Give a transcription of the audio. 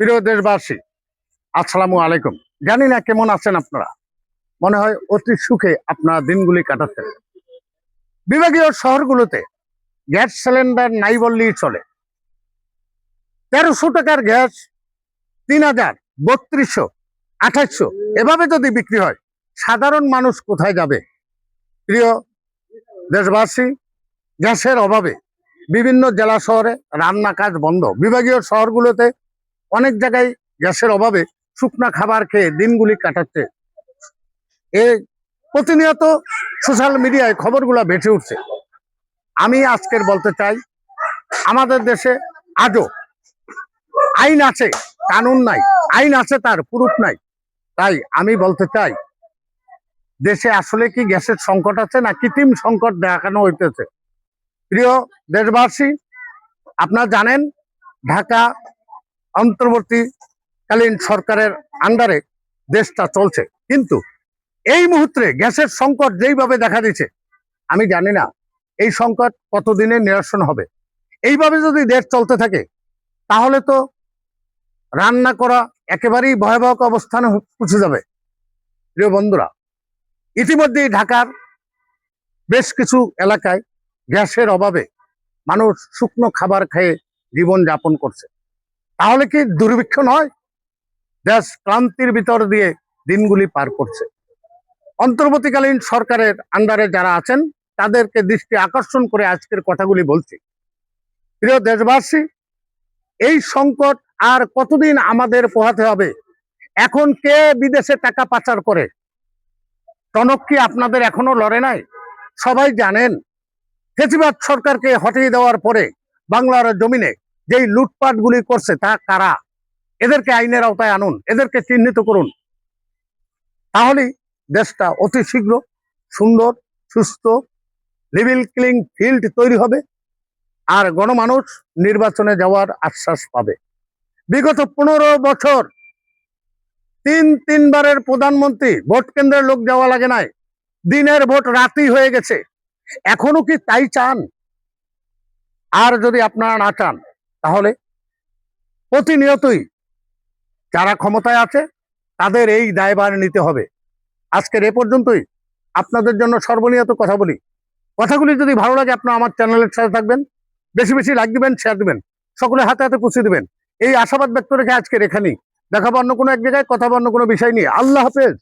প্রিয় দেশবাসী, আসসালামু আলাইকুম। জানি না কেমন আছেন আপনারা? মনে হয় অতি সুখে আপনারা দিনগুলি কাটাচ্ছেন। বিভাগীয় শহরগুলোতে গ্যাস সিলিন্ডার নাই বললেই চলে। তেরোশো টাকার গ্যাস, তিন হাজার, বত্রিশশো, আঠাশশো, এভাবে যদি বিক্রি হয়, সাধারণ মানুষ কোথায় যাবে? প্রিয় দেশবাসী, গ্যাসের অভাবে বিভিন্ন জেলা শহরে রান্না কাজ বন্ধ। বিভাগীয় শহরগুলোতে অনেক জায়গায় গ্যাসের অভাবে শুকনা খাবার খেয়ে দিনগুলি কাটাচ্ছে। এ প্রতিনিয়ত সোশ্যাল মিডিয়ায় খবরগুলো বেঁচে উঠছে। আমি আজকের বলতে চাই, আমাদের দেশে আজও আইন আছে, কানুন নাই, আইন আছে তার পুরুষ নাই। তাই আমি বলতে চাই, দেশে আসলে কি গ্যাসের সংকট আছে না কৃত্রিম সংকট দেখানো হইতেছে? প্রিয় দেশবাসী, আপনারা জানেন, ঢাকা অন্তর্বর্তীকালীন সরকারের আন্ডারে দেশটা চলছে। কিন্তু এই মুহূর্তে গ্যাসের সংকট যেইভাবে দেখা দিচ্ছে, আমি জানি না এই সংকট কতদিনে নিরসন হবে। এইভাবে যদি দেশ চলতে থাকে, তাহলে তো রান্না করা একেবারেই ভয়াবহ অবস্থানে পৌঁছে যাবে। প্রিয় বন্ধুরা, ইতিমধ্যেই ঢাকার বেশ কিছু এলাকায় গ্যাসের অভাবে মানুষ শুকনো খাবার খেয়ে জীবন যাপন করছে। তাহলে কি দুর্ভিক্ষ নয়? দেশ ক্লান্তির ভিতর দিয়ে দিনগুলি পার করছে। অন্তর্বর্তীকালীন সরকারের আন্ডারে যারা আছেন, তাদেরকে দৃষ্টি আকর্ষণ করে আজকের কথাগুলি বলছি। প্রিয় দেশবাসী, এই সংকট আর কতদিন আমাদের পোহাতে হবে? এখন কে বিদেশে টাকা পাচার করে? টনক কি আপনাদের এখনও লড়ে নাই? সবাই জানেন। ফেসিবাদ সরকারকে হটিয়ে দেওয়ার পরে বাংলার জমিনে যেই লুটপাটগুলি করছে তা কারা? এদেরকে আইনের আওতায় আনুন, এদেরকে চিহ্নিত করুন। তাহলেই দেশটা অতি শীঘ্র সুন্দর, সুস্থ লিভিল ক্লিং ফিল্ড তৈরি হবে আর গণমানুষ নির্বাচনে যাওয়ার আশ্বাস পাবে। বিগত পনেরো বছর তিন তিনবারের প্রধানমন্ত্রী ভোট কেন্দ্রের লোক যাওয়া লাগে নাই। দিনের ভোট রাতই হয়ে গেছে। এখনও কি তাই চান? আর যদি আপনারা না চান তাহলে প্রতিনিয়তই যারা ক্ষমতায় আছে, তাদের এই দায়ভার নিতে হবে। আজকের এ পর্যন্তই। আপনাদের জন্য সর্বনিয়ত কথা বলি। কথাগুলি যদি ভালো লাগে, আপনারা আমার চ্যানেলের সাথে থাকবেন। বেশি বেশি লাইক দিবেন শেয়ার দিবেন। সকলে হাতে হাতে পুষে দিবেন। এই আশাবাদ ব্যক্ত রেখে আজকের এখানেই। দেখাবো অন্য কোনো এক জায়গায়, কথা অন্য কোনো বিষয় নিয়ে। আল্লাহ হাফেজ!